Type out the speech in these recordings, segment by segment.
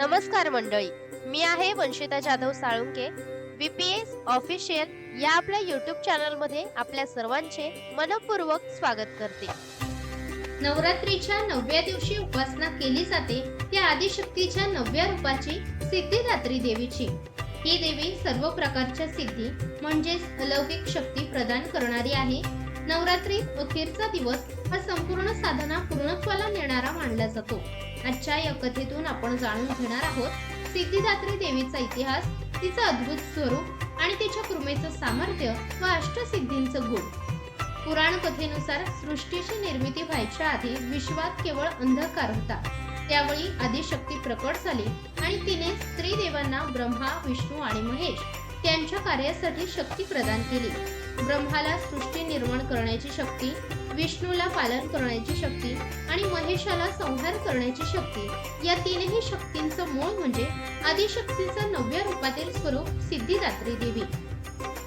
नमस्कार मंडळी. मी आहे वंशिता जाधव साळुंके बीपीएस ऑफिशियल या आपल्या युट्यूब चॅनलमध्ये आपल्या सर्वांचे मनपूर्वक स्वागत करते. नवरात्रीच्या नवव्या दिवशी उपासना केली जाते त्या आदिशक्तीच्या नवव्या रूपाची सिद्धिदात्री देवीची. ही देवी सर्व प्रकारच्या सिद्धी म्हणजेच अलौकिक शक्ती प्रदान करणारी आहे. नवरात्रीत अखेरचा दिवस हा संपूर्ण साधना पूर्णत्वाला नेणारा मानला जातो. आजच्या या कथेतून आपण जाणून घेणार आहोत सिद्धिदात्री देवीचा इतिहास तिचं अद्भुत स्वरूप आणि तिच्या कृमेचं सामर्थ्य व अष्टसिद्धींचं गुण. पुराण कथेनुसार सृष्टीची निर्मिती व्हायच्या आधी विश्वात केवळ अंधकार होता. त्यावेळी आदिशक्ती प्रकट झाली आणि तिने स्त्री देवांना ब्रह्मा विष्णू आणि महेश त्यांच्या कार्यासाठी शक्ती प्रदान केली. ब्रह्माला सृष्टी निर्माण करण्याची शक्ती विष्णूला पालन करण्याची शक्ती आणि महेशाला संहार करण्याची शक्ती या तीनही शक्तींचं मूळ म्हणजे आदिशक्तीचं नव्या रूपातील स्वरूप सिद्धिदात्री देवी.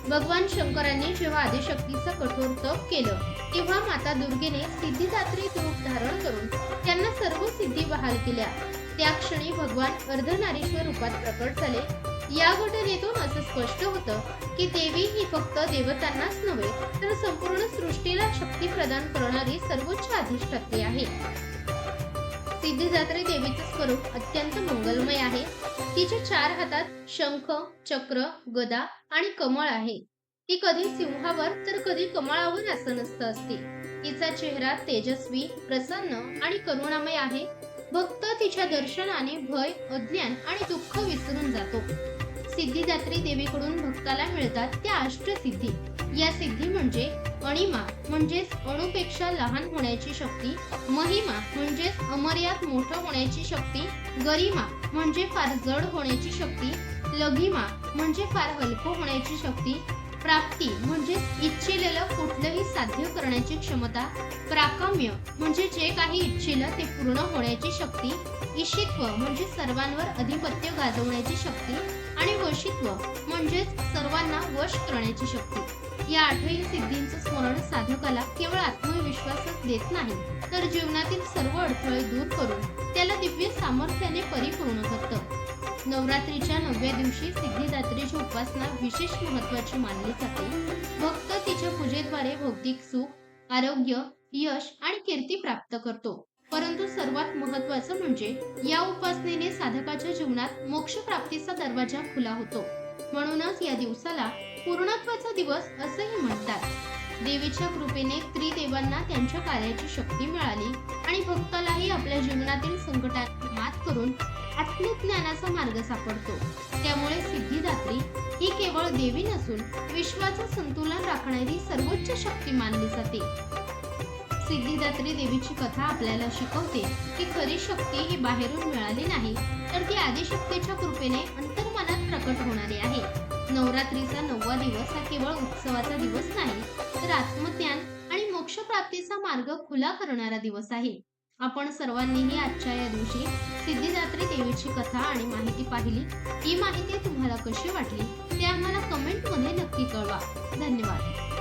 भगवान शंकरांनी जेव्हा आदिशक्तीचं कठोर तप केलं तेव्हा माता दुर्गेने सिद्धिदात्री रूप धारण करून त्यांना सर्व सिद्धी बहाल केल्या. त्या क्षणी भगवान अर्धनारीश्वर रूपात प्रकट झाले. या घटनेतून असं स्पष्ट होतं की देवी ही फक्त देवतांनाच नव्हे तर संपूर्ण सृष्टीला शक्ती प्रदान करणारी सर्वोच्च अधिष्ठात्री आहे. सिद्धिदात्री देवीचे स्वरूप अत्यंत मंगलमय आहे. तिच्या चार हातात शंख चक्र गदा आणि कमळ आहे. ती कधी सिंहावर तर कधी कमळावर आसनस्थ असते. तिचा चेहरा तेजस्वी प्रसन्न आणि करुणामय आहे. भक्त तिच्या दर्शनाने भय अज्ञान आणि दुःख विसरून जातो. सिद्धिदात्री देवीकडून भक्ताला मिळतात त्या अष्टसिद्धी. या सिद्धी म्हणजे अणिमा म्हणजेच अणुपेक्षा लहान होण्याची शक्ती महिमा म्हणजेच अमर्याद मोठं होण्याची शक्ती गरिमा म्हणजे फार जड होण्याची शक्ती लघिमा म्हणजे फार हलकं होण्याची शक्ती प्राप्ती म्हणजे इच्छिलेलं कुठलंही साध्य करण्याची क्षमता प्राकाम्य म्हणजे जे काही इच्छिलं ते पूर्ण होण्याची शक्ती ईशित्व म्हणजे सर्वांवर अधिपत्य गाजवण्याची शक्ती आणि वशित्व म्हणजेच सर्वांना वश करण्याची शक्ती. या आठही सिद्धींचं स्मरण साधकाला केवळ आत्मविश्वासच देत नाही तर जीवनातील सर्व अडथळे दूर करून त्याला दिव्य सामर्थ्याने परिपूर्ण करतं. नवरात्रीच्या नवव्या दिवशी सिद्धिदात्रीची उपासना विशेष महत्वाची मानली जाते. भक्त तिच्या पूजेद्वारे भौतिक सुख आरोग्य यश आणि कीर्ती प्राप्त करतो. परंतु सर्वात महत्वाचं म्हणजे या उपासनेने साधकाच्या जीवनात मोक्ष प्राप्तीचा दरवाजा खुला होतो. म्हणूनच या दिवसाला पूर्णत्वाचा दिवस असंही म्हणतात. देवीच्या कृपेने त्रिदेवांना त्यांच्या कार्याची शक्ती मिळाली आणि भक्तालाही आपल्या जीवनातील संकटात मात करून आत्मज्ञानाचा मार्ग सापडतो. त्यामुळे सिद्धिदात्री ही केवळ देवी नसून विश्वाचं संतुलन राखणारी सर्वोच्च शक्ती मानली जाते. सिद्धिदात्री देवीची कथा आपल्याला शिकवते की खरी शक्ती ही बाहेरून मिळाली नाही तर ती आदिशक्तीच्या कृपेने अंतर्मनात प्रकट होणारी आहे. नवरात्रीचा नववा दिवस हा केवळ उत्सवाचा दिवस नाही तर आत्मज्ञान आणि मोक्षप्राप्तीचा मार्ग खुला करणारा दिवस आहे. आपण सर्वांनीही आजच्या या दिवशी सिद्धिदात्री देवीची कथा आणि माहिती पाहिली ही माहिती तुम्हाला कशी वाटली ते आम्हाला कमेंटमध्ये नक्की कळवा. धन्यवाद.